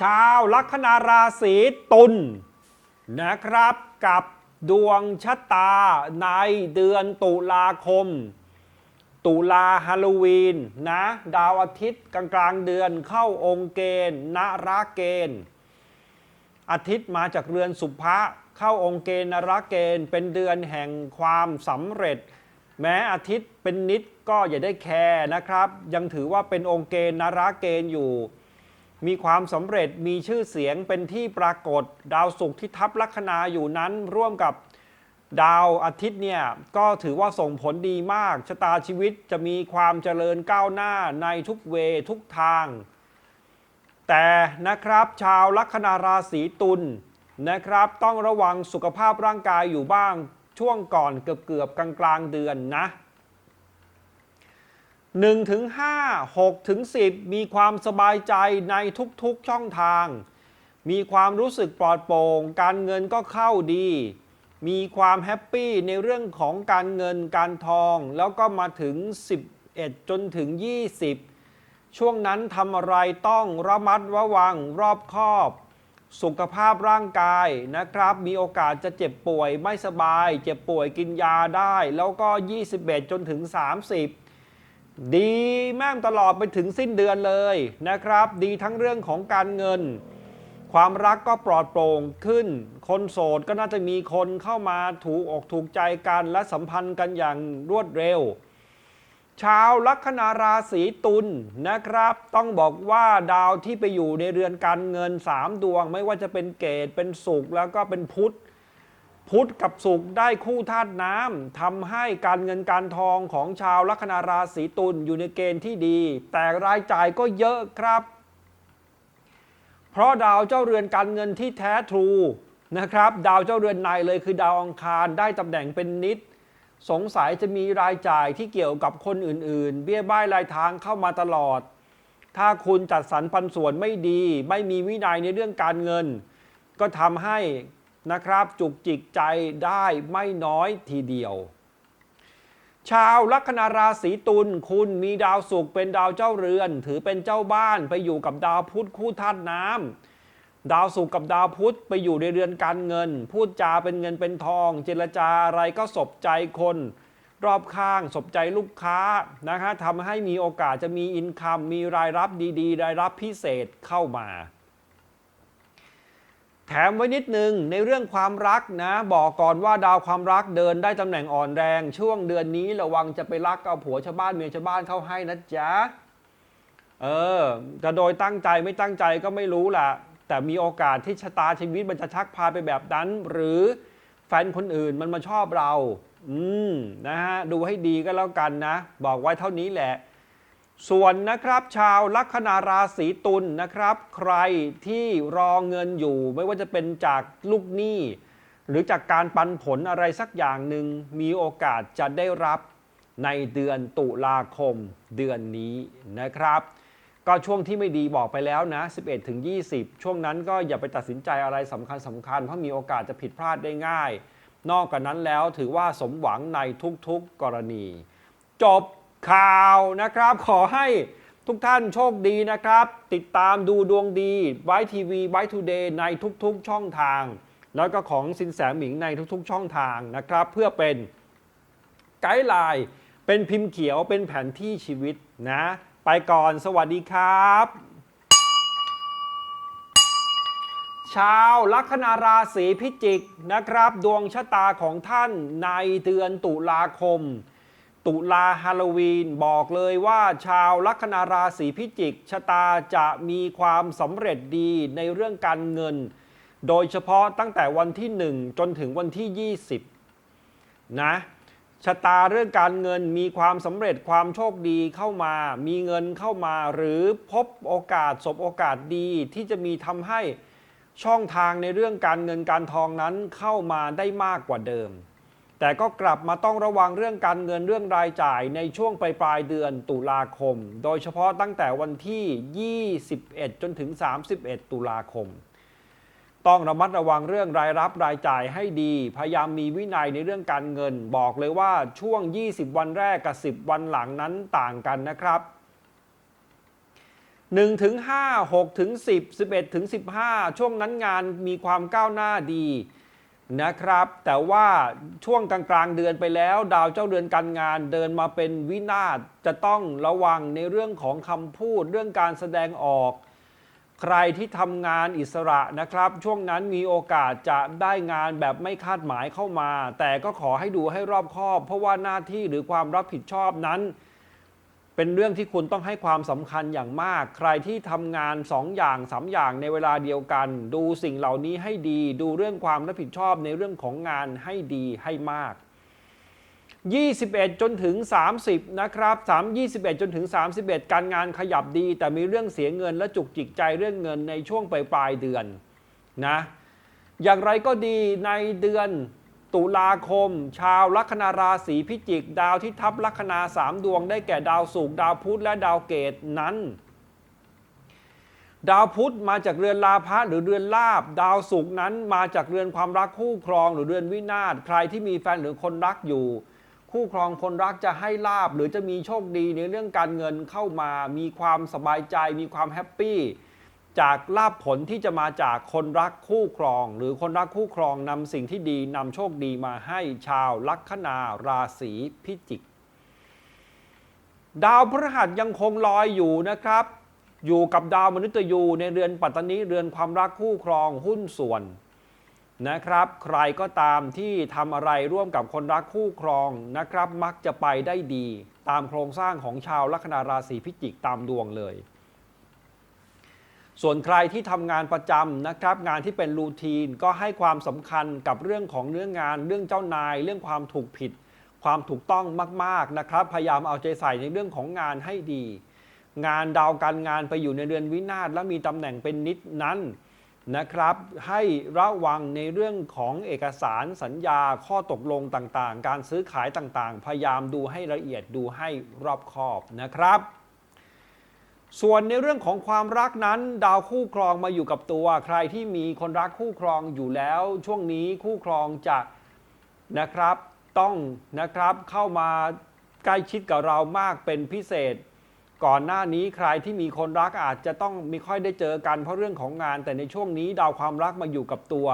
ชาวลัคนาราศีตุลนะครับกับดวงชะตาในเดือนตุลาคม ตุลาฮาโลวีนนะดาวอาทิตย์กลางกลางเดือนเข้าองค์เกณฑ์นราเกณฑ์ อาทิตย์มาจากเรือนสุภะเข้าองค์เกณฑ์นรเกณฑ์เป็นเดือนแห่งความสำเร็จ แม้อาทิตย์เป็นนิดก็อย่าได้แคร์นะครับ ยังถือว่าเป็นองค์เกณฑ์นรเกณฑ์อยู่ มีความสำเร็จมีชื่อเสียงเป็นที่ปรากฏ ดาวศุกร์ที่ทับลัคนาอยู่นั้นร่วมกับดาวอาทิตย์เนี่ยก็ถือว่าส่งผลดีมากชะตาชีวิตจะมีความเจริญก้าวหน้าในทุกเวทุกทาง แต่นะครับชาวลัคนาราศีตุลนะครับ ต้องระวังสุขภาพร่างกายอยู่บ้างช่วงก่อนเกือบเกือบกลางกลางเดือนนะ 1ถึง5 6ถึง10 มีความสบายใจในทุกๆช่องทาง มีความรู้สึกปลอดโปร่ง การเงินก็เข้าดี มีความแฮปปี้ในเรื่องของการเงินการทอง แล้วก็มาถึง 11 จนถึง 20 ช่วงนั้นทำอะไรต้องระมัดระวังรอบคอบ สุขภาพร่างกายนะครับ มีโอกาสจะเจ็บป่วยไม่สบาย เจ็บป่วยกินยาได้ แล้วก็ 21 จนถึง 30 ดีแม่งตลอดไปถึงสิ้นเดือนเลยนะครับ ดีทั้งเรื่องของการเงิน ความรักก็ปลอดโปร่งขึ้น คนโสดก็น่าจะมีคนเข้ามาถูกอกถูกใจกันและสัมพันธ์กันอย่างรวดเร็ว ชาวลัคนาราศีตุลนะครับ ต้องบอกว่าดาวที่ไปอยู่ในเรือนการเงิน 3 ดวง ไม่ว่าจะเป็นเกตเป็นสุขแล้วก็เป็นพุธ พุธกับสุขได้คู่ธาตุน้ำทำให้การเงินการทองของชาวลัคนาราศีตุลอยู่ในเกณฑ์ที่ดี แต่รายจ่ายก็เยอะครับ เพราะดาวเจ้าเรือนการเงินที่แท้ทรูนะครับ ดาวเจ้าเรือนในเลยคือดาวอังคารได้ตำแหน่งเป็นนิด สงสัยจะมีรายจ่ายที่เกี่ยวกับคนอื่นๆ เบี้ยบ้ายรายทางเข้ามาตลอด ถ้าคุณจัดสรรปันส่วนไม่ดี ไม่มีวินัยในเรื่องการเงิน ก็ทำให้ นะครับ จุกจิกใจได้ไม่น้อยทีเดียว ชาวลัคนาราศีตุลคุณมีดาวศุกร์เป็นดาวเจ้าเรือน ถือเป็นเจ้าบ้านไปอยู่กับดาวพุธคู่ธาตุน้ำดาวศุกร์กับดาวพุธไปอยู่ในเรือนการเงิน พูดจาเป็นเงินเป็นทอง เจรจาอะไรก็สบใจคน รอบข้างสบใจลูกค้านะฮะทำให้มีโอกาสจะมีอินคัมมีรายรับดีๆ รายรับพิเศษเข้ามา แถมไว้นิดนึงในเรื่องความรักนะ บอกก่อนว่าดาวความรักเดินได้ตำแหน่งอ่อนแรง ช่วงเดือนนี้ระวังจะไปรักเอาผัวชาวบ้านเมียชาวบ้านเข้าให้นะจ๊ะเออจะโดยตั้งใจไม่ตั้งใจก็ไม่รู้แหละแต่มีโอกาสที่ชะตาชีวิตมันจะชักพาไปแบบนั้น หรือแฟนคนอื่นมันมาชอบเรา อืมนะฮะดูให้ดีก็แล้วกันนะ บอกไว้เท่านี้แหละ ส่วนนะครับชาวลัคนาราศีตุลนะครับ ใครที่รอเงินอยู่ ไม่ว่าจะเป็นจากลูกหนี้ หรือจากการปันผลอะไรสักอย่างหนึ่งมีโอกาสจะได้รับในเดือนตุลาคมเดือนนี้นะครับ ก็ช่วงที่ไม่ดีบอกไปแล้วนะ 11ถึง20 ช่วงนั้นก็อย่าไปตัดสินใจอะไรสำคัญสำคัญเพราะมีโอกาสจะผิดพลาดได้ง่าย นอกจากนั้นแล้วถือว่าสมหวังในทุกๆกรณี จบ ข่าวนะครับ ขอให้ทุกท่านโชคดีนะครับ ติดตามดูดวงดีไว้ทีวีไว้ทูเดย์ในทุกๆช่องทาง แล้วก็ของสินแสหมิงในทุกๆช่องทางนะครับ เพื่อเป็นไกด์ไลน์เป็นพิมพ์เขียวเป็นแผนที่ชีวิตนะ ไปก่อนสวัสดีครับ ชาวลัคนาราศีพิจิกนะครับ ดวงชะตาของท่านในเดือนตุลาคม ตุลาฮาโลวีนบอกเลยว่าชาวลัคนาราศีพิจิกชะตาจะมีความสำเร็จดีในเรื่องการเงิน โดยเฉพาะตั้งแต่วันที่ 1 จนถึงวันที่ 20 นะชะตาเรื่องการเงินมีความสำเร็จความโชคดีเข้ามา มีเงินเข้ามาหรือพบโอกาสสบโอกาสดีที่จะมีทำให้ช่องทางในเรื่องการเงินการทองนั้นเข้ามาได้มากกว่าเดิม แต่ก็กลับมาต้องระวังเรื่องการเงินเรื่องรายจ่ายในช่วงปลายปลายเดือนตุลาคม โดยเฉพาะตั้งแต่วันที่ 21 จนถึง 31 ตุลาคม ต้องระมัดระวังเรื่องรายรับรายจ่ายให้ดี พยายามมีวินัยในเรื่องการเงิน บอกเลยว่าช่วง 20 วันแรกกับ 10 วันหลังนั้นต่างกันนะครับ1ถึง5 6ถึง10 11ถึง15 ช่วงนั้นงานมีความก้าวหน้าดี นะครับ แต่ว่าช่วงกลางๆเดือนไปแล้ว ดาวเจ้าเรือนการงานเดินมาเป็นวินาศจะต้องระวังในเรื่องของคำพูดเรื่องการแสดงออก ใครที่ทำงานอิสระนะครับ ช่วงนั้นมีโอกาสจะได้งานแบบไม่คาดหมายเข้ามา แต่ก็ขอให้ดูให้รอบคอบ เพราะว่าหน้าที่หรือความรับผิดชอบนั้น เป็นเรื่องที่คุณต้องให้ความสำคัญอย่างมาก ใครที่ทำงาน 2 อย่าง 3 อย่างในเวลาเดียวกัน ดูสิ่งเหล่านี้ให้ดี ดูเรื่องความรับผิดชอบในเรื่องของงานให้ดีให้มาก 21 จนถึง 30 นะครับ3 21 จนถึง 31 การงานขยับดี แต่มีเรื่องเสียเงินและจุกจิกใจเรื่องเงินในช่วงปลายปลายเดือนนะ อย่างไรก็ดีในเดือน ตุลาคม ชาวลัคนาราศีพิจิก ดาวที่ทับลัคนาสามดวงได้แก่ดาวศุกร์ดาวพุธและดาวเกตนั้น ดาวพุธมาจากเรือนลาภะหรือเรือนลาบ ดาวศุกร์นั้นมาจากเรือนความรักคู่ครองหรือเรือนวินาศใครที่มีแฟนหรือคนรักอยู่ คู่ครองคนรักจะให้ลาบหรือจะมีโชคดีในเรื่องการเงินเข้ามา มีความสบายใจ มีความแฮปปี้ จากลาบผลที่จะมาจากคนรักคู่ครอง หรือคนรักคู่ครองนำสิ่งที่ดีนำโชคดีมาให้ชาวลัคนาราศีพิจิก ดาวพฤหัสยังคงลอยอยู่นะครับ อยู่กับดาวมนุษย์ยูในเรือนปัตตานีเรือนความรักคู่ครองหุ้นส่วนนะครับ ใครก็ตามที่ทำอะไรร่วมกับคนรักคู่ครองนะครับ มักจะไปได้ดี ตามโครงสร้างของชาวลัคนาราศีพิจิกตามดวงเลย ส่วนใครที่ทำงานประจำนะครับงานที่เป็นรูทีนก็ให้ความสำคัญกับเรื่องของเนื้องาน เรื่องเจ้านาย เรื่องความถูกผิด ความถูกต้องมากๆนะครับ พยายามเอาใจใส่ในเรื่องของงานให้ดี งานดาวการงานไปอยู่ในเรือนวินาศและมีตำแหน่งเป็นนิดนั้นนะครับให้ระวังในเรื่องของเอกสารสัญญาข้อตกลงต่างๆ การซื้อขายต่างๆ พยายามดูให้ละเอียดดูให้รอบคอบนะครับ ส่วนในเรื่องของความรักนั้น ดาวคู่ครองมาอยู่กับตัว ใครที่มีคนรักคู่ครองอยู่แล้ว ช่วงนี้คู่ครองจะนะครับต้องนะครับเข้ามาใกล้ชิดกับเรามากเป็นพิเศษ ก่อนหน้านี้ใครที่มีคนรักอาจจะต้องไม่ค่อยได้เจอกันเพราะเรื่องของงาน แต่ในช่วงนี้ดาวความรักมาอยู่กับตัว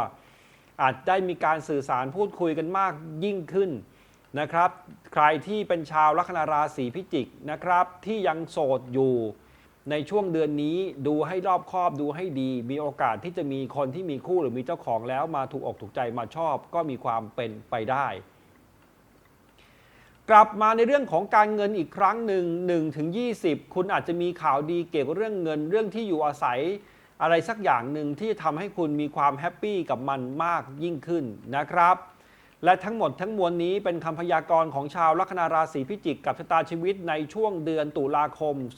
อาจได้มีการสื่อสารพูดคุยกันมากยิ่งขึ้นนะครับ ใครที่เป็นชาวลัคนาราศีพิจิกนะครับ ที่ยังโสดอยู่ ในช่วงเดือนนี้ดูให้รอบคอบดูให้ดี มีโอกาสที่จะมีคนที่มีคู่หรือมีเจ้าของแล้วมาถูกอกถูกใจมาชอบ ก็มีความเป็นไปได้ กลับมาในเรื่องของการเงินอีกครั้งหนึ่ง1ถึง20 คุณอาจจะมีข่าวดีเกี่ยวกับเรื่องเงินเรื่องที่อยู่อาศัย อะไรสักอย่างหนึ่งที่ทำให้คุณมีความแฮปปี้กับมันมากยิ่งขึ้นนะครับ และทั้งหมดทั้งมวลนี้เป็นคำพยากรณ์ของชาวลัคนาราศีพิจิกกับชะตาชีวิตในช่วงเดือนตุลาคม 2567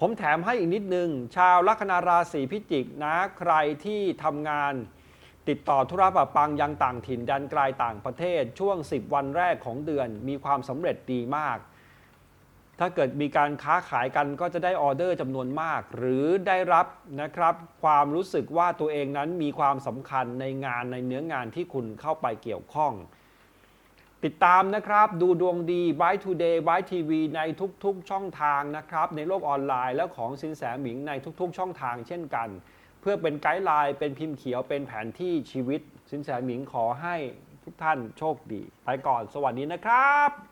ผมแถมให้อีกนิดนึง ชาวลัคนาราศีพิจิกนะใครที่ทำงาน ติดต่อธุระปะปังยังต่างถิ่นแดันไกลต่างประเทศ ช่วง 10 วันแรกของเดือนมีความสำเร็จดีมาก ถ้าเกิดมีการค้าขายกันก็จะได้ออเดอร์จำนวนมาก หรือได้รับนะครับ ความรู้สึกว่าตัวเองนั้นมีความสำคัญในงานในเนื้องานที่คุณเข้าไปเกี่ยวข้อง ติดตามนะครับ ดูดวงดี by Today by TV ในทุกๆช่องทางนะครับ ในโลกออนไลน์และของสินแสหมิงในทุกๆ ช่องทางเช่นกัน เพื่อเป็นไกด์ไลน์เป็นพิมพ์เขียวเป็นแผนที่ชีวิต สินแสหมิงขอให้ทุกท่านโชคดี ไปก่อนสวัสดีนะครับ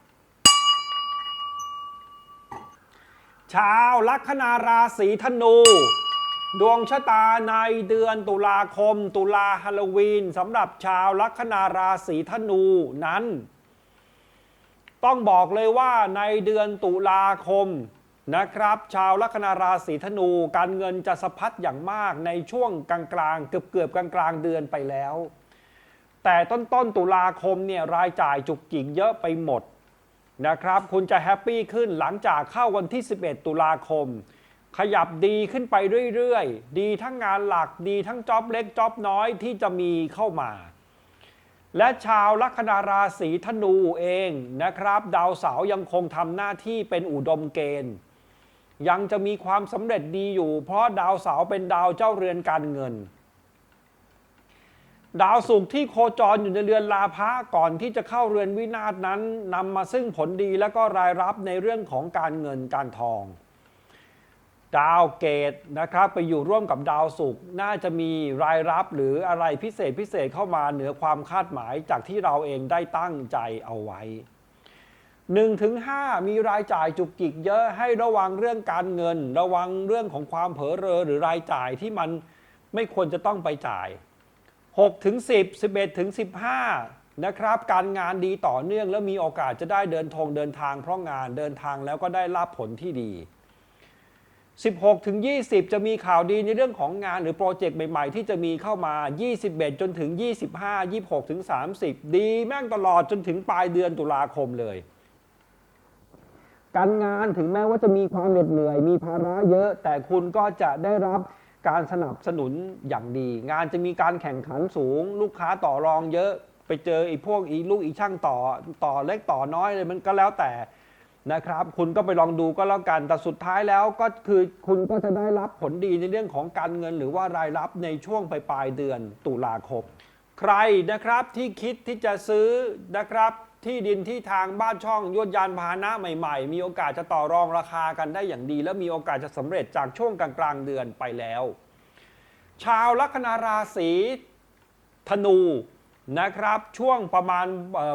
ชาวลัคนาราศีธนู ดวงชะตาในเดือนตุลาคม ตุลาฮาโลวีนสำหรับชาวลัคนาราศีธนูนั้น ต้องบอกเลยว่าในเดือนตุลาคมนะครับ ชาวลัคนาราศีธนูการเงินจะสะพัดอย่างมากในช่วงกลางๆเกือบเกือบๆกลางๆเดือนไปแล้ว แต่ต้นต้นๆตุลาคมเนี่ยรายจ่ายจุกจิกเยอะไปหมด นะครับ คุณจะแฮปปี้ขึ้นหลังจากเข้าวันที่ 11 ตุลาคม ขยับดีขึ้นไปเรื่อยๆ ดีทั้งงานหลักดีทั้งจ็อบเล็กจ็อบน้อยที่จะมีเข้ามา และชาวลัคนาราศีธนูเองนะครับ ดาวเสาร์ยังคงทำหน้าที่เป็นอุดมเกณฑ์ ยังจะมีความสำเร็จดีอยู่ เพราะดาวเสาร์เป็นดาวเจ้าเรือนการเงิน ดาวศุกร์ที่โคจรอยู่ในเรือนลาภะก่อนที่จะเข้าเรือนวินาศนั้นนำมาซึ่งผลดีและก็รายรับในเรื่องของการเงินการทอง ดาวเกตนะครับไปอยู่ร่วมกับดาวศุกร์น่าจะมีรายรับหรืออะไรพิเศษพิเศษเข้ามาเหนือความคาดหมายจากที่เราเองได้ตั้งใจเอาไว้1ถึง5มีรายจ่ายจุกจิกเยอะให้ระวังเรื่องการเงิน ระวังเรื่องของความเผลอเรอหรือรายจ่ายที่มันไม่ควรจะต้องไปจ่าย 6ถึง10 11ถึง15 นะครับ การงานดีต่อเนื่องแล้วมีโอกาสจะได้เดินทงเดินทางเพราะงานเดินทางแล้วก็ได้รับผลที่ดี 16ถึง20 จะมีข่าวดีในเรื่องของงานหรือโปรเจกต์ใหม่ ๆ ที่จะมีเข้ามา 21 จนถึง 25 26ถึง30 ดีแม่งตลอดจนถึงปลายเดือนตุลาคมเลยการงานถึงแม้ว่าจะมีความเหน็ดเหนื่อย มีภาระเยอะ แต่คุณก็จะได้รับ การสนับสนุนอย่างดี งานจะมีการแข่งขันสูง ลูกค้าต่อรองเยอะไปเจอไอ้พวกอีลูกอีช่างต่อต่อเล็กต่อน้อยเลยมันก็แล้วแต่นะครับ คุณก็ไปลองดูก็แล้วกันแต่สุดท้ายแล้วก็คือคุณก็จะได้รับผลดีในเรื่องของการเงิน หรือว่ารายรับในช่วงปลายเดือนตุลาคมใครนะครับที่คิดที่จะซื้อนะครับ ที่ดินที่ทางบ้านช่องยวดยานพาหนะใหม่ ๆ มีโอกาสจะต่อรองราคากันได้อย่างดี และมีโอกาสจะสำเร็จจากช่วงกลางๆเดือนไปแล้ว ชาวลัคนาราศีธนูนะครับช่วงประมาณ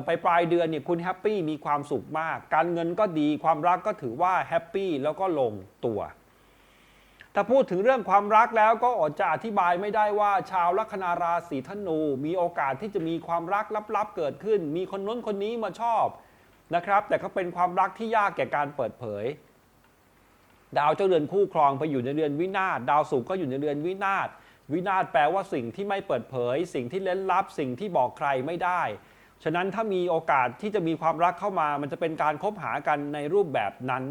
ไปปลายเดือนเนี่ยคุณแฮปปี้มีความสุขมาก การเงินก็ดีความรักก็ถือว่าแฮปปี้แล้วก็ลงตัว ถ้าพูดถึงเรื่องความรักแล้วก็อดจะอธิบายไม่ได้ว่า ชาวลัคนาราศีธนู มีโอกาสที่จะมีความรักลับๆเกิดขึ้น มีคนน้นคนนี้มาชอบนะครับ แต่ก็เป็นความรักที่ยากแก่การเปิดเผย ดาวเจ้าเรือนคู่ครองไปอยู่ในเรือนวินาศดาวศุกก็อยู่ในเรือนวินาศวินาศแปลว่าสิ่งที่ไม่เปิดเผย สิ่งที่เล้นลับ สิ่งที่บอกใครไม่ได้ ฉะนั้นถ้ามีโอกาสที่จะมีความรักเข้ามา มันจะเป็นการคบหากันในรูปแบบนั้น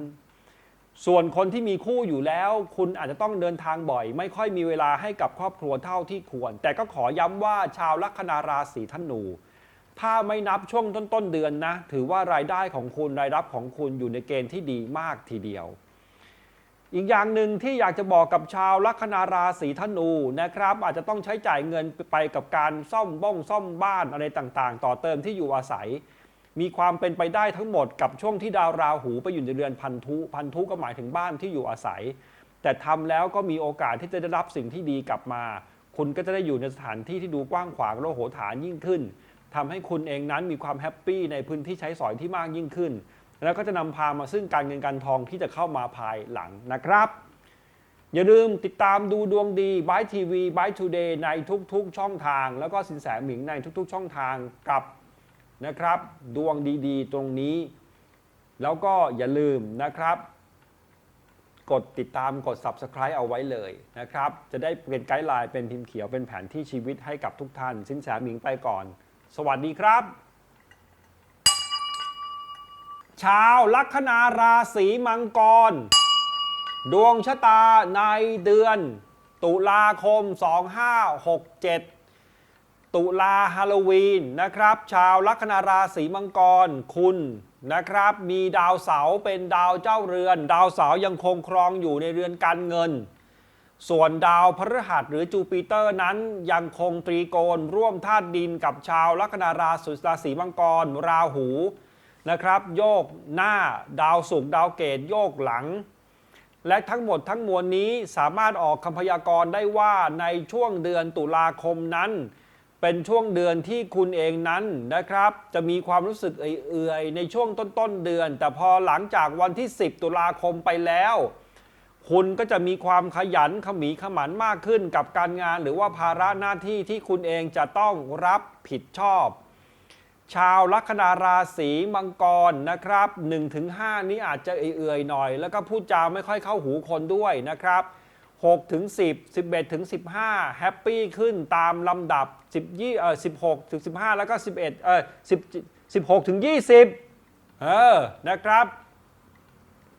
ส่วนคนที่มีคู่อยู่แล้ว คุณอาจจะต้องเดินทางบ่อย ไม่ค่อยมีเวลาให้กับครอบครัวเท่าที่ควร แต่ก็ขอย้ำว่าชาวลัคนาราศีธนู ถ้าไม่นับช่วงต้นๆเดือนนะ ถือว่ารายได้ของคุณรายรับของคุณอยู่ในเกณฑ์ที่ดีมากทีเดียว อีกอย่างหนึ่งที่อยากจะบอกกับชาวลัคนาราศีธนูนะครับ อาจจะต้องใช้จ่ายเงินไปกับการซ่อมบ้องซ่อมบ้านอะไรต่างๆ ต่อเติมที่อยู่อาศัย มีความเป็นไปได้ทั้งหมดกับช่วงที่ดาวราหูไปอยู่ในเรือนพันธุ พันธุก็หมายถึงบ้านที่อยู่อาศัย แต่ทำแล้วก็มีโอกาสที่จะได้รับสิ่งที่ดีกลับมา คุณก็จะได้อยู่ในสถานที่ที่ดูกว้างขวางและโหฐานยิ่งขึ้นทำให้คุณเองนั้นมีความแฮปปี้ในพื้นที่ใช้สอยที่มากยิ่งขึ้น แล้วก็จะนำพามาซึ่งการเงินการทองที่จะเข้ามาภายหลังนะครับ อย่าลืมติดตามดูดวงดีบายทีวีบายทูเดย์ในทุกๆ ช่องทาง แล้วก็สินแสหมิงในทุกๆ ช่องทางกับ นะครับ ดวงดีๆ ตรงนี้ แล้วก็อย่าลืมนะครับ กดติดตามกด subscribe เอาไว้เลยนะครับ จะได้เป็นไกด์ไลน์เป็นพิมพ์เขียวเป็นแผนที่ชีวิตให้กับทุกท่าน สินแสหมิงไปก่อน สวัสดีครับ ชาวลัคนาราศีมังกร ดวงชะตาในเดือน ตุลาคม 2567 ตุลาฮาโลวีนนะครับ ชาวลัคนาราศีมังกรคุณนะครับ มีดาวเสาเป็นดาวเจ้าเรือน ดาวเสายังคงครองอยู่ในเรือนการเงิน ส่วนดาวพฤหัสหรือจูปิเตอร์นั้นยังคงตรีโกณร่วมธาตุดินกับชาวลัคนาราศีราศีมังกร ราหูนะครับ โยกหน้าดาวศุกร์ดาวเกตโยกหลัง และทั้งหมดทั้งมวลนี้สามารถออกคำพยากรณ์ได้ว่าในช่วงเดือนตุลาคมนั้น เป็นช่วงเดือนที่คุณเองนั้นนะครับ จะมีความรู้สึกเอื่อยๆในช่วงต้นๆเดือน แต่พอหลังจากวันที่ 10 ตุลาคมไปแล้ว คุณก็จะมีความขยันขมีขมันมากขึ้นกับการงาน หรือว่าภาระหน้าที่ที่คุณเองจะต้องรับผิดชอบ ชาวลัคนาราศีมังกรนะครับ 1-5 นี้อาจจะเอื่อยๆหน่อย แล้วก็พูดจาไม่ค่อยเข้าหูคนด้วยนะครับ 6ถึง10 11ถึง15แฮปปี้ขึ้นตามลำดับ10ยี่เออ16ถึง15 แล้วก็ 11เออ10 16ถึง20เออนะครับ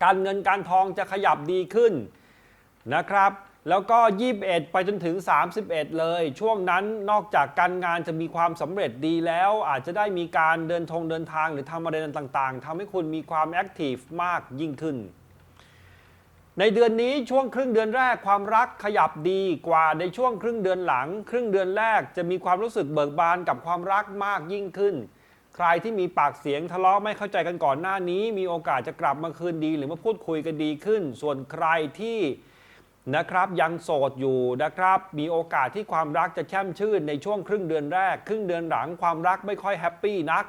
การเงินการทองจะขยับดีขึ้นนะครับ แล้วก็ 21 ไปจนถึง 31 เลย ช่วงนั้นนอกจากการงานจะมีความสำเร็จดีแล้ว อาจจะได้มีการเดินทงเดินทางหรือทำอะไรต่างๆทำให้คุณมีความแอคทีฟมากยิ่งขึ้น ในเดือนนี้ช่วงครึ่งเดือนแรกความรักขยับดีกว่าในช่วงครึ่งเดือนหลัง ครึ่งเดือนแรกจะมีความรู้สึกเบิกบานกับความรักมากยิ่งขึ้น ใครที่มีปากเสียงทะเลาะไม่เข้าใจกันก่อนหน้านี้ มีโอกาสจะกลับมาคืนดี หรือมาพูดคุยกันดีขึ้น ส่วนใครที่นะครับยังโสดอยู่นะครับ มีโอกาสที่ความรักจะแช่มชื่นในช่วงครึ่งเดือนแรก ครึ่งเดือนหลังความรักไม่ค่อยแฮปปี้นัก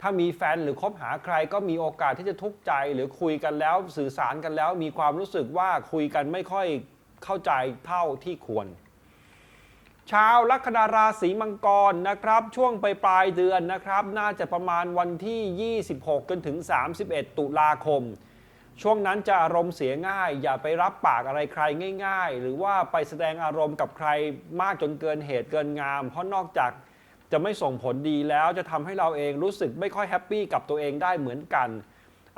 ถ้ามีแฟนหรือคบหาใครก็มีโอกาสที่จะทุกข์ใจหรือคุยกันแล้วสื่อสารกันแล้ว มีความรู้สึกว่าคุยกันไม่ค่อยเข้าใจเท่าที่ควร ชาวลัคนาราศีมังกรนะครับ ช่วงปลายปลายเดือนนะครับ น่าจะประมาณวันที่ 26 จนถึง 31 ตุลาคม ช่วงนั้นจะอารมณ์เสียง่าย อย่าไปรับปากอะไรใครง่าย ๆ หรือว่าไปแสดงอารมณ์กับใครมากจนเกินเหตุเกินงาม เพราะนอกจาก จะไม่ส่งผลดีแล้วจะทำให้เราเองรู้สึกไม่ค่อยแฮปปี้กับตัวเองได้เหมือนกัน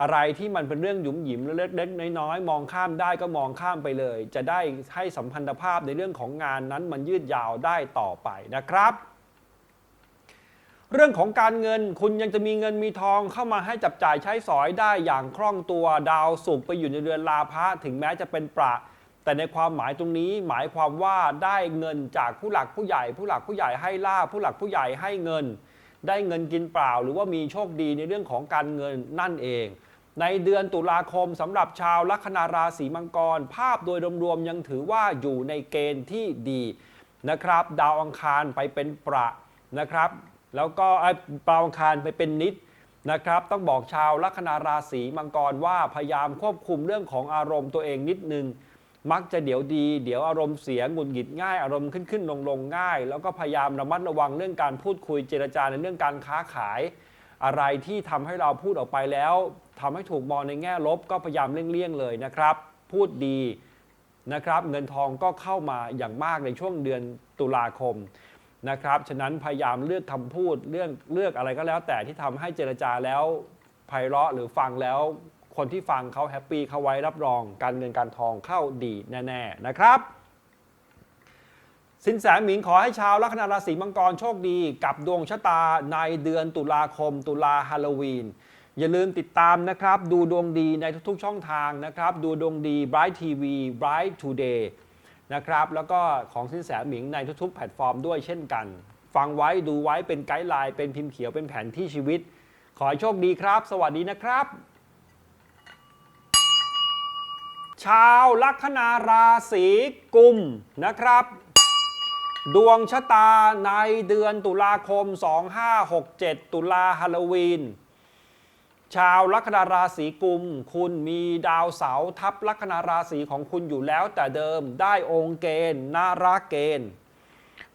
อะไรที่มันเป็นเรื่องหยุมหยิมเล็กๆน้อยๆมองข้ามได้ก็มองข้ามไปเลย จะได้ให้สัมพันธภาพในเรื่องของงานนั้นมันยืดยาวได้ต่อไปนะครับเรื่องของการเงินคุณยังจะมีเงินมีทองเข้ามาให้จับจ่ายใช้สอยได้อย่างคล่องตัวดาวสุขไปอยู่ในเรือนลาภะถึงแม้จะเป็นประ แต่ในความหมายตรงนี้หมายความว่าได้เงินจากผู้หลักผู้ใหญ่ ผู้หลักผู้ใหญ่ให้ลาภผู้หลักผู้ใหญ่ให้เงิน ได้เงินกินเปล่า หรือว่ามีโชคดีในเรื่องของการเงินนั่นเอง ในเดือนตุลาคมสำหรับชาวลัคนาราศีมังกร ภาพโดยรวมๆยังถือว่าอยู่ในเกณฑ์ที่ดีนะครับ ดาวอังคารไปเป็นประนะครับ แล้วก็ดาวอังคารไปเป็นนิดนะครับ ต้องบอกชาวลัคนาราศีมังกรว่าพยายามควบคุมเรื่องของอารมณ์ตัวเองนิดนึง มักจะเดี๋ยวดี เดี๋ยวอารมณ์เสียหงุดหงิดง่ายอารมณ์ขึ้นขึ้นลงลงง่าย แล้วก็พยายามระมัดระวังเรื่องการพูดคุยเจรจาในเรื่องการค้าขาย อะไรที่ทำให้เราพูดออกไปแล้วทำให้ถูกมองในแง่ลบก็พยายามเลี่ยงๆเลยนะครับ พูดดีนะครับเงินทองก็เข้ามาอย่างมากในช่วงเดือนตุลาคมนะครับฉะนั้นพยายามเลือกคำพูดเรื่องเลือกอะไรก็แล้วแต่ที่ทำให้เจรจาแล้วไพเราะหรือฟังแล้ว คนที่ฟังเขาแฮปปี้เขาไว้รับรองการเงินการทองเข้าดีแน่ๆนะครับสินแสหมิงขอให้ชาวลัคนาราศีมังกรโชคดี กับดวงชะตาในเดือนตุลาคม ตุลาฮาโลวีน อย่าลืมติดตามนะครับ ดูดวงดีในทุกๆช่องทางนะครับ ดูดวงดี Bright TV Bright Today นะครับ แล้วก็ของสินแสหมิงในทุกๆ แพลตฟอร์มด้วยเช่นกัน ฟังไว้ดูไว้เป็นไกด์ไลน์เป็นพิมพ์เขียวเป็นแผนที่ชีวิต ขอให้โชคดีครับ สวัสดีนะครับ ชาวลัคนาราศีกุมนะครับ ดวงชะตาในเดือนตุลาคม 2567 ตุลาฮาโลวีน ชาวลัคนาราศีกุม คุณมีดาวเสาทับลัคนาราศีของคุณอยู่แล้วแต่เดิมได้องค์เกณฑ์นาราเกณฑ์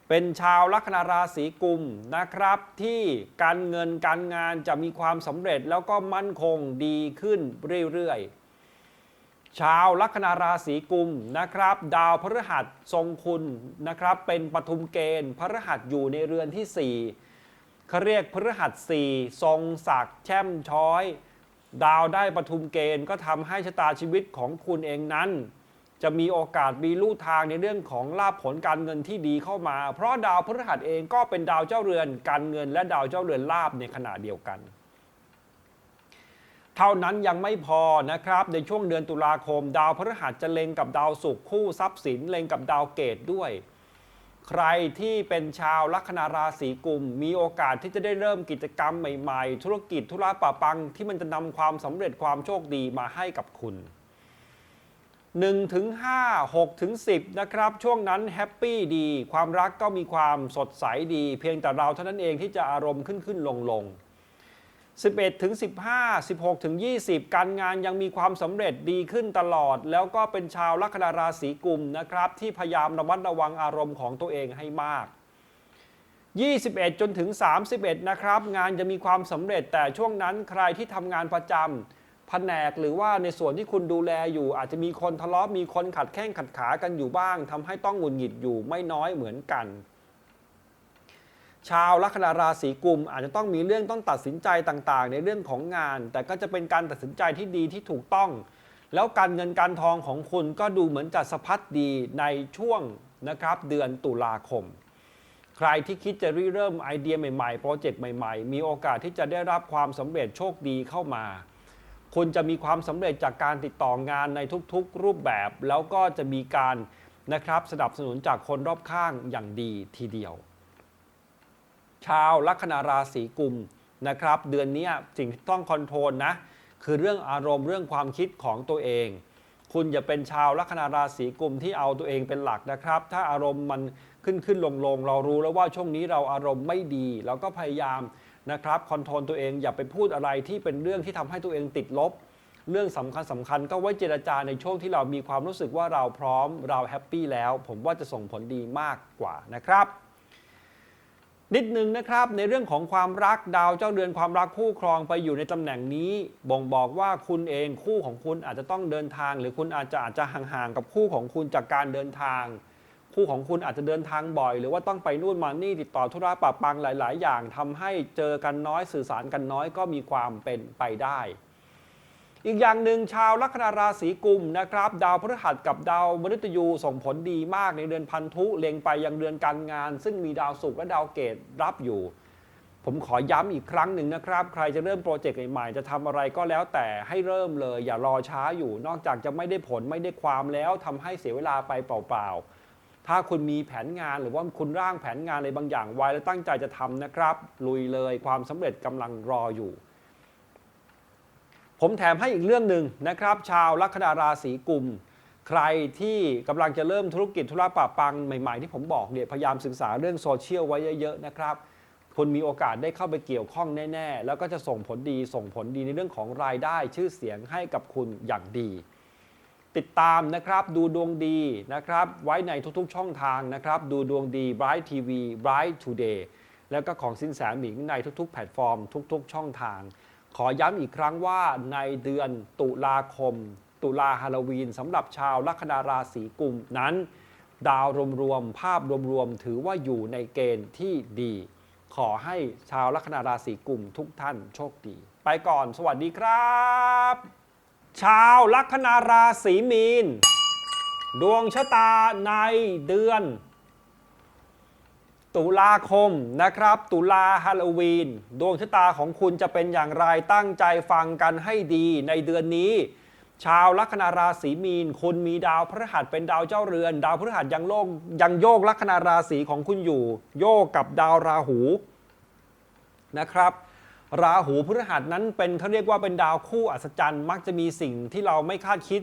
เป็นชาวลัคนาราศีกุมนะครับ ที่การเงินการงานจะมีความสำเร็จแล้วก็มั่นคงดีขึ้นเรื่อยๆ ชาวลัคนาราศีกุมนะครับ ดาวพฤหัสทรงคุณนะครับ เป็นปฐุมเกณฑ์พฤหัสอยู่ในเรือนที่ 4เขาเรียกพฤหัสสี่ทรงศักดิ์แช่มช้อย ดาวได้ปฐุมเกณฑ์ก็ทำให้ชะตาชีวิตของคุณเองนั้น จะมีโอกาสมีลู่ทางในเรื่องของลาภผลการเงินที่ดีเข้ามา เพราะดาวพฤหัสเองก็เป็นดาวเจ้าเรือนการเงินและดาวเจ้าเรือนลาภในขณะเดียวกัน เท่านั้นยังไม่พอนะครับ ในช่วงเดือนตุลาคม ดาวพฤหัสจะเล็งกับดาวศุกร์คู่ทรัพย์สินเล็งกับดาวเกตด้วย ใครที่เป็นชาวลัคนาราศีกุม มีโอกาสที่จะได้เริ่มกิจกรรมใหม่ๆ ธุรกิจธุระปะปังที่มันจะนำความสำเร็จความโชคดีมาให้กับคุณ1ถึง5 6ถึง10 นะครับ ช่วงนั้นแฮปปี้ดี ความรักก็มีความสดใสดี เพียงแต่เราเท่านั้นเองที่จะอารมณ์ขึ้นขึ้นลงลง 11ถึง15 16ถึง20 การงานยังมีความสำเร็จดีขึ้นตลอด แล้วก็เป็นชาวลัคนาราศีกุมนะครับ ที่พยายามระมัดระวังอารมณ์ของตัวเองให้มาก 21 จนถึง 31 นะครับ งานจะมีความสำเร็จแต่ช่วงนั้นใครที่ทำงานประจำแผนกหรือว่าในส่วนที่คุณดูแลอยู่ อาจจะมีคนทะเลาะมีคนขัดแข้งขัดขากันอยู่บ้างทำให้ต้องหงุดหงิดอยู่ไม่น้อยเหมือนกัน ชาวลัคนาราศีกุม อาจจะต้องมีเรื่องต้องตัดสินใจต่างๆ ในเรื่องของงาน แต่ก็จะเป็นการตัดสินใจที่ดีที่ถูกต้อง แล้วการเงินการทองของคุณก็ดูเหมือนจะสะพัดดีในช่วงนะครับเดือนตุลาคม ใครที่คิดจะริเริ่มไอเดียใหม่ๆ โปรเจกต์ใหม่ๆ มีโอกาสที่จะได้รับความสำเร็จโชคดีเข้ามา คุณจะมีความสำเร็จจากการติดต่องานในทุกๆ รูปแบบ แล้วก็จะมีการนะครับสนับสนุนจากคนรอบข้างอย่างดีทีเดียว ชาวลัคนาราศีกุมนะครับ เดือนนี้สิ่งที่ต้องคอนโทรลนะ คือเรื่องอารมณ์เรื่องความคิดของตัวเอง คุณอย่าเป็นชาวลัคนาราศีกุมที่เอาตัวเองเป็นหลักนะครับ ถ้าอารมณ์มันขึ้นขึ้นลงลงเรารู้แล้วว่าช่วงนี้เราอารมณ์ไม่ดี เราก็พยายามนะครับคอนโทรลตัวเองอย่าไปพูดอะไรที่เป็นเรื่องที่ทำให้ตัวเองติดลบ เรื่องสำคัญสำคัญก็ไว้เจรจาในช่วงที่เรามีความรู้สึกว่าเราพร้อมเราแฮปปี้แล้ว ผมว่าจะส่งผลดีมากกว่านะครับ นิดนึงนะครับในเรื่องของความรักดาวเจ้าเรือนความรักคู่ครองไปอยู่ในตำแหน่งนี้ บ่งบอกว่าคุณเองคู่ของคุณอาจจะต้องเดินทาง หรือคุณอาจจะอาจจะห่างๆกับคู่ของคุณจากการเดินทาง คู่ของคุณอาจจะเดินทางบ่อย หรือว่าต้องไปนู่นมานี่ติดต่อธุระปะปังหลาย ๆ อย่างทำให้เจอกันน้อยสื่อสารกันน้อยก็มีความเป็นไปได้ อีกอย่างหนึ่งชาวลัคนาราศีกุมนะครับ ดาวพฤหัสกับดาวมฤตยูส่งผลดีมากในเดือนพันธุเล็งไปยังเดือนการงาน ซึ่งมีดาวศุกร์และดาวเกตรับอยู่ ผมขอย้ำอีกครั้งหนึ่งนะครับ ใครจะเริ่มโปรเจกต์ใหม่ๆจะทำอะไรก็แล้วแต่ให้เริ่มเลย อย่ารอช้าอยู่ นอกจากจะไม่ได้ผลไม่ได้ความแล้วทำให้เสียเวลาไปเปล่าๆถ้าคุณมีแผนงานหรือว่าคุณร่างแผนงานอะไรบางอย่างไว้แล้วตั้งใจจะทำนะครับ ลุยเลยความสำเร็จกำลังรออยู่ ผมแถมให้อีกเรื่องหนึ่งนะครับ ชาวลัคนาราศีกุม ใครที่กำลังจะเริ่มธุรกิจธุระปะปังใหม่ๆ ที่ผมบอกเนี่ยพยายามศึกษาเรื่องโซเชียลไว้เยอะๆนะครับคุณมีโอกาสได้เข้าไปเกี่ยวข้องแน่ๆ แล้วก็จะส่งผลดีส่งผลดีในเรื่องของรายได้ชื่อเสียงให้กับคุณอย่างดี ติดตามนะครับดูดวงดีนะครับไว้ในทุกๆช่องทางนะครับ ดูดวงดี Bright TV Bright Today แล้วก็ของสินแสหมิงในทุกๆ แพลตฟอร์ม ทุก ๆ ช่องทาง ขอย้ำอีกครั้งว่าในเดือนตุลาคม ตุลาฮาโลวีนสำหรับชาวลัคนาราศีกุมนั้น ดาวรวมๆภาพรวมๆถือว่าอยู่ในเกณฑ์ที่ดี ขอให้ชาวลัคนาราศีกุมทุกท่านโชคดี ไปก่อนสวัสดีครับ ชาวลัคนาราศีมีน ดวงชะตาในเดือน ตุลาคมนะครับ ตุลาฮาโลวีน ดวงชะตาของคุณจะเป็นอย่างไรตั้งใจฟังกันให้ดีในเดือนนี้ ชาวลัคนาราศีมีนคุณมีดาวพฤหัสเป็นดาวเจ้าเรือน ดาวพฤหัสยังโลกยังโยกลัคนาราศีของคุณอยู่ โยกกับดาวราหูนะครับ ราหูพฤหัสนั้นเป็นเขาเรียกว่าเป็นดาวคู่อัศจรรย์ มักจะมีสิ่งที่เราไม่คาดคิด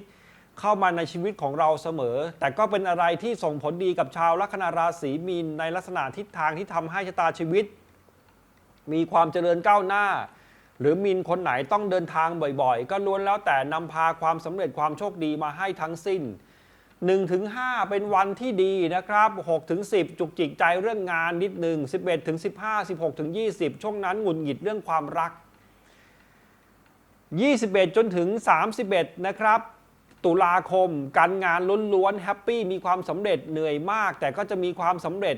เข้ามาในชีวิตของเราเสมอ แต่ก็เป็นอะไรที่ส่งผลดีกับชาวลัคนาราศีมีนในลักษณะทิศทางที่ทำให้ชะตาชีวิต มีความเจริญก้าวหน้า หรือมีนคนไหนต้องเดินทางบ่อยๆ ก็ล้วนแล้วแต่นำพาความสำเร็จความโชคดีมาให้ทั้งสิ้น1-5 เป็นวันที่ดีนะครับ6-10 จุกจิกใจเรื่องงานนิดหนึ่ง11-15 16-20 ช่วงนั้นหงุดหงิดเรื่องความรัก 21 จนถึง 31 นะครับ ตุลาคม การงานล้วนๆแฮปปี้มีความสำเร็จเหนื่อยมาก แต่ก็จะมีความสำเร็จ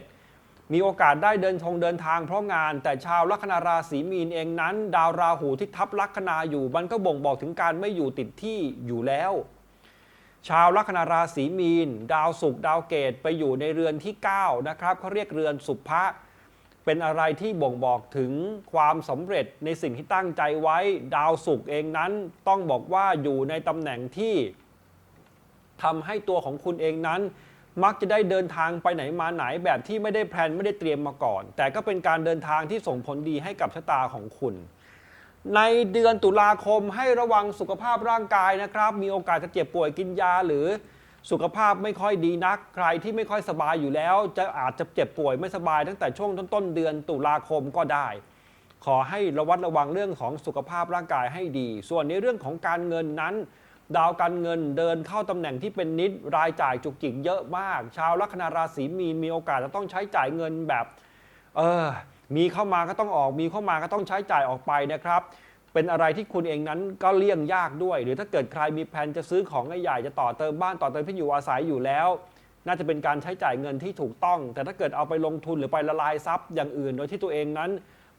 มีโอกาสได้เดินทงเดินทางเพราะงาน แต่ชาวลัคนาราศีมีนเองนั้น ดาวราหูที่ทับลัคนาอยู่มันก็บ่งบอกถึงการไม่อยู่ติดที่อยู่แล้ว ชาวลัคนาราศีมีน ดาวศุกร์ดาวเกตไปอยู่ในเรือนที่ 9 นะครับเขาเรียกเรือนสุภะเป็นอะไรที่บ่งบอกถึงความสำเร็จในสิ่งที่ตั้งใจไว้ ดาวศุกร์เองนั้นต้องบอกว่าอยู่ในตำแหน่งที่ ทำให้ตัวของคุณเองนั้น มักจะได้เดินทางไปไหนมาไหนแบบที่ไม่ได้แพลนไม่ได้เตรียมมาก่อน แต่ก็เป็นการเดินทางที่ส่งผลดีให้กับชะตาของคุณ ในเดือนตุลาคมให้ระวังสุขภาพร่างกายนะครับ มีโอกาสจะเจ็บป่วยกินยาหรือสุขภาพไม่ค่อยดีนัก ใครที่ไม่ค่อยสบายอยู่แล้ว จะอาจจะเจ็บป่วยไม่สบายตั้งแต่ช่วงต้นๆเดือนตุลาคมก็ได้ ขอให้ระวัดระวังเรื่องของสุขภาพร่างกายให้ดี ส่วนในเรื่องของการเงินนั้น ดาวการเงินเดินเข้าตำแหน่งที่เป็นนิดรายจ่ายจุกจิกเยอะมาก ชาวลัคนาราศีมีนมีโอกาสจะต้องใช้จ่ายเงินแบบ เออ มีเข้ามาก็ต้องออก มีเข้ามาก็ต้องใช้จ่ายออกไปนะครับ เป็นอะไรที่คุณเองนั้นก็เลี่ยงยากด้วย หรือถ้าเกิดใครมีแผนจะซื้อของใหญ่ๆจะต่อเติมบ้านต่อเติมที่อยู่อาศัยอยู่แล้ว น่าจะเป็นการใช้จ่ายเงินที่ถูกต้อง แต่ถ้าเกิดเอาไปลงทุนหรือไปละลายทรัพย์อย่างอื่น โดยที่ตัวเองนั้น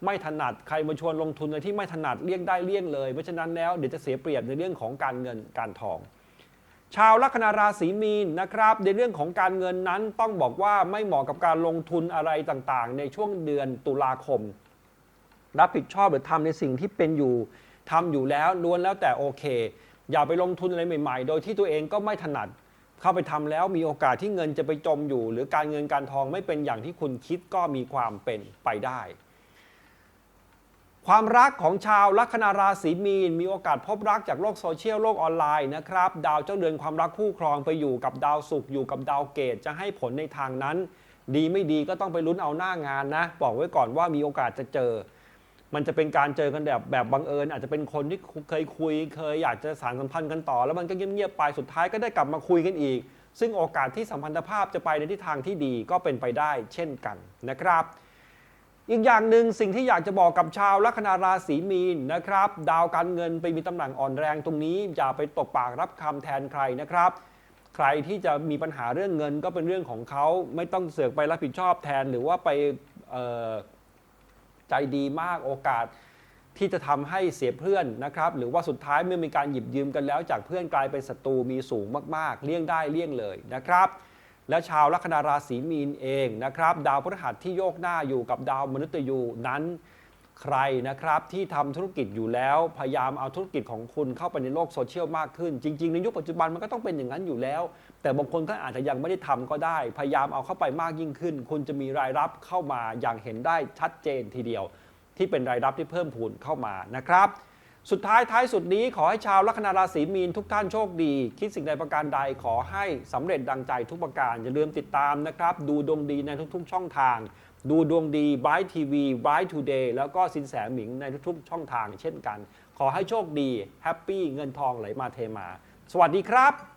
ไม่ถนัดใครมาชวนลงทุนในที่ไม่ถนัดเลี่ยงได้เลี่ยงเลยเพราะฉะนั้นแล้วเดี๋ยวจะเสียเปรียบในเรื่องของการเงินการทอง ชาวลัคนาราศีมีนนะครับ ในเรื่องของการเงินนั้นต้องบอกว่าไม่เหมาะกับการลงทุนอะไรต่างๆ ในช่วงเดือนตุลาคม รับผิดชอบหรือทำในสิ่งที่เป็นอยู่ทำอยู่แล้วล้วนแล้วแต่โอเค อย่าไปลงทุนอะไรใหม่ๆ โดยที่ตัวเองก็ไม่ถนัดเข้าไปทำแล้วมีโอกาสที่เงินจะไปจมอยู่ หรือการเงินการทองไม่เป็นอย่างที่คุณคิดก็มีความเป็นไปได้ ความรักของชาวลัคนาราศีมีน มีโอกาสพบรักจากโลกโซเชียลโลกออนไลน์นะครับ ดาวเจ้าเดือนความรักคู่ครองไปอยู่กับดาวศุกร์อยู่กับดาวเกตจะให้ผลในทางนั้น ดีไม่ดีก็ต้องไปลุ้นเอาหน้างานนะ บอกไว้ก่อนว่ามีโอกาสจะเจอ มันจะเป็นการเจอกันแบบแบบบังเอิญ อาจจะเป็นคนที่เคยคุย เคยอยากจะสารสัมพันธ์กันต่อ แล้วมันก็เงียบๆไปสุดท้ายก็ได้กลับมาคุยกันอีก ซึ่งโอกาสที่สัมพันธภาพจะไปในทิศทางที่ดีก็เป็นไปได้ เช่นกันนะครับ อีกอย่างหนึ่งสิ่งที่อยากจะบอกกับชาวลัคนาราศีมีนนะครับ ดาวการเงินไปมีตำแหน่งอ่อนแรงตรงนี้ อย่าไปตบปากรับคำแทนใครนะครับ ใครที่จะมีปัญหาเรื่องเงินก็เป็นเรื่องของเขาไม่ต้องเสือกไปรับผิดชอบแทน หรือว่าไปใจดีมากโอกาสที่จะทำให้เสียเพื่อนนะครับ หรือว่าสุดท้ายเมื่อมีการหยิบยืมกันแล้ว จากเพื่อนกลายเป็นศัตรูมีสูงมากๆ เลี่ยงได้เลี่ยงเลยนะครับ และชาวลัคนาราศีมีนเองนะครับ ดาวพฤหัสที่โยกหน้าอยู่กับดาวมนุษย์ยูนั้นใครนะครับที่ทำธุรกิจอยู่แล้วพยายามเอาธุรกิจของคุณเข้าไปในโลกโซเชียลมากขึ้น จริง ๆ ในยุคปัจจุบันมันก็ต้องเป็นอย่างนั้นอยู่แล้ว แต่บางคนก็อาจจะยังไม่ได้ทำก็ได้ พยายามเอาเข้าไปมากยิ่งขึ้น คุณจะมีรายรับเข้ามาอย่างเห็นได้ชัดเจนทีเดียว ที่เป็นรายรับที่เพิ่มพูนเข้ามานะครับ สุดท้ายท้ายสุดนี้ขอให้ชาวลัคนาราศีมีนทุกท่านโชคดี คิดสิ่งใดประการใดขอให้สำเร็จดังใจทุกประการ อย่าลืมติดตามนะครับ ดูดวงดีในทุกๆ ช่องทาง ดูดวงดีบายทีวีบายทูเดย์แล้วก็สินแสหมิงในทุกๆ ช่องทางเช่นกัน ขอให้โชคดีแฮปปี้เงินทองไหลมาเทมา สวัสดีครับ